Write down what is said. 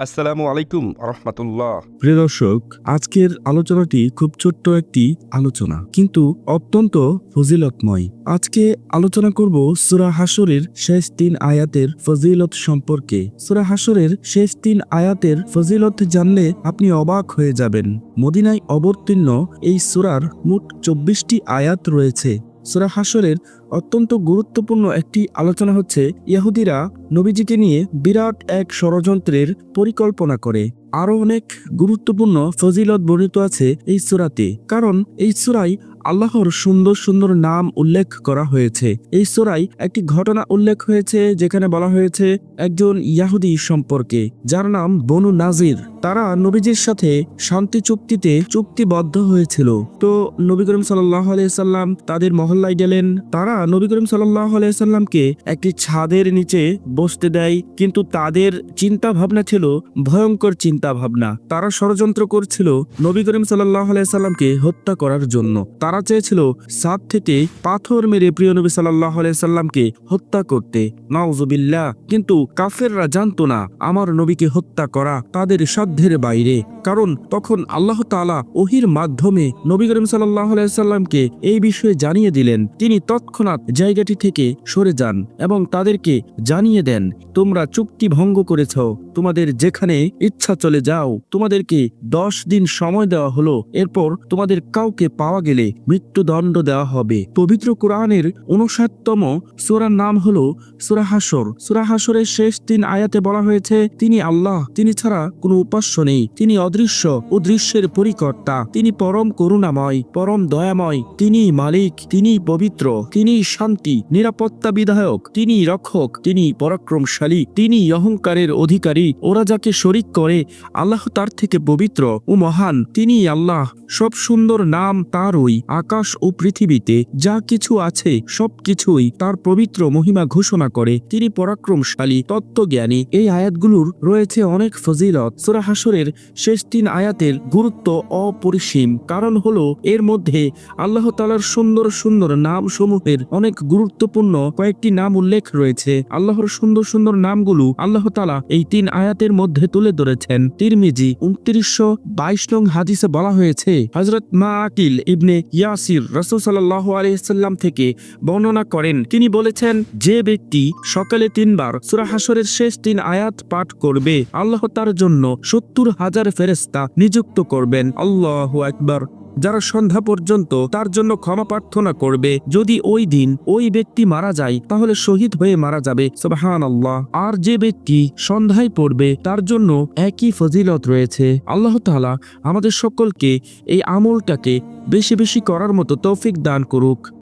আসসালামু আলাইকুম রহমতুল্লাহ। প্রিয় দর্শক, আজকের আলোচনাটি খুব ছোট্ট একটি আলোচনা, কিন্তু অত্যন্ত ফজিলতময়। আজকে আলোচনা করব সুরা হাসরের শেষ তিন আয়াতের ফজিলত সম্পর্কে। সুরা হাসরের শেষ তিন আয়াতের ফজিলত জানলে আপনি অবাক হয়ে যাবেন। মদিনায় অবতীর্ণ এই সুরার মোট চব্বিশটি আয়াত রয়েছে। সুরা হাসরের অত্যন্ত গুরুত্বপূর্ণ একটি আলোচনা হচ্ছে ইয়াহুদিরা নবীজিকে নিয়ে বিরাট এক ষড়যন্ত্রের পরিকল্পনা করে। আরও অনেক গুরুত্বপূর্ণ ফজিলত বর্ণিত আছে এই সুরাতে। কারণ এই সুরাই আল্লাহর সুন্দর সুন্দর নাম উল্লেখ করা হয়েছে। এই সুরাই একটি ঘটনা উল্লেখ হয়েছে, যেখানে বলা হয়েছে, একজন ইয়াহুদি সম্পর্কে, যার নাম বনু নাজির। তারা নবীজির সাথে শান্তি চুক্তিতে চুক্তিবদ্ধ হয়েছিল। তো নবী করিম সাল্লাম তাদের মহল্লায় গেলেন। তারা নবী করিম সাল্লামকে একটি ছাদের নিচে বসতে দেয়, কিন্তু তাদের চিন্তা ভাবনা ছিল ভয়ঙ্কর চিন্তা ভাবনা তারা ষড়যন্ত্র করছিল নবী করিম সাল্লাহ সাল্লামকে হত্যা করার জন্য। তারা চেয়েছিল সাত থেকে পাথর মেরে প্রিয় নবী সাল্লাহ সাল্লামকে হত্যা করতে। নাউজুবিল্লাহ। কিন্তু কাফেররা জানতো না আমার নবীকে হত্যা করা তাদের সাধ্যের বাইরে। কারণ তখন আল্লাহ তাআলা ওহির মাধ্যমে নবী করিম সাল্লাহ সাল্লামকে এই বিষয়ে জানিয়ে দিলেন। তিনি তৎক্ষণাৎ জায়গাটি থেকে সরে যান এবং তাদেরকে জানিয়ে দেন, তোমরা চুক্তি ভঙ্গ করেছ। তোমাদের যেখানে ইচ্ছা চলে যাও, তোমাদেরকে দশ দিন সময় দেওয়া হলো। এরপর তোমাদের কাউকে পাওয়া গেলে মৃত্যুদণ্ড দেওয়া হবে। পবিত্র কোরআনের উনষাটতম সুরার নাম হলো সুরাহাসর সুরাহাসরের শেষ তিন আয়াতে বলা হয়েছে, তিনি আল্লাহ, তিনি ছাড়া কোনো উপাস্য নেই। তিনি অদৃশ্য ও দৃশ্যের পরিকর্তা। তিনি পরম করুণাময়, পরম দয়াময়। তিনি মালিক, তিনি পবিত্র। তিনি শান্তি, নিরাপত্তা বিধায়ক। তিনি রক্ষক, তিনি পরাক্রমশালী। তিনি অহংকারের অধিকারী। ওরা যাকে শরিক করে, আল্লাহ তার থেকে পবিত্র ও মহান। তিনি আল্লাহ। সব সুন্দর নাম তারই। আকাশ ও পৃথিবীতে যা কিছু আছে, সব কিছুই তার পবিত্র মহিমা ঘোষণা করে। তিনি পরাক্রমশালী, তত্ত্বজ্ঞানী। এই আয়াতগুলোর রয়েছে অনেক ফজিলত। সুরা হাসরের শেষ তিন আয়াতের গুরুত্ব অপরিসীম। কারণ হলো, এর মধ্যে আল্লাহ তালার সুন্দর সুন্দর নাম সমূহের অনেক গুরুত্বপূর্ণ কয়েকটি নাম উল্লেখ রয়েছে। আল্লাহর সুন্দর সুন্দর নামগুলো আল্লাহ তালা এই তিন আয়াতের মধ্যে তুলে ধরেছেন। তিরমিজি, উনত্রিশশো বাইশ নং হাদিসে বলা হয়েছে হজরত মা আকিল ইবনে ইয়াসির রসুল সাল্লাহ আলহিসাল্লাম থেকে বর্ণনা করেন। তিনি বলেছেন, যে ব্যক্তি সকালে তিনবার সুরাহাসরের শেষ তিন আয়াত পাঠ করবে, আল্লাহ তার জন্য সত্তর হাজার ফেরেস্তা নিযুক্ত করবেন। আল্লাহ একবার যারা সন্ধ্যা পর্যন্ত তার জন্য ক্ষমা প্রার্থনা করবে, যদি ওই দিন ওই ব্যক্তি মারা যায়, তাহলে শহীদ হয়ে মারা যাবে। সবহান আল্লাহ আর যে ব্যক্তি সন্ধ্যায় পড়বে, তার জন্য একই ফজিলত রয়েছে। আল্লাহ তালা আমাদের সকলকে এই আমলটাকে বেশি বেশি করার মতো তৌফিক দান করুক।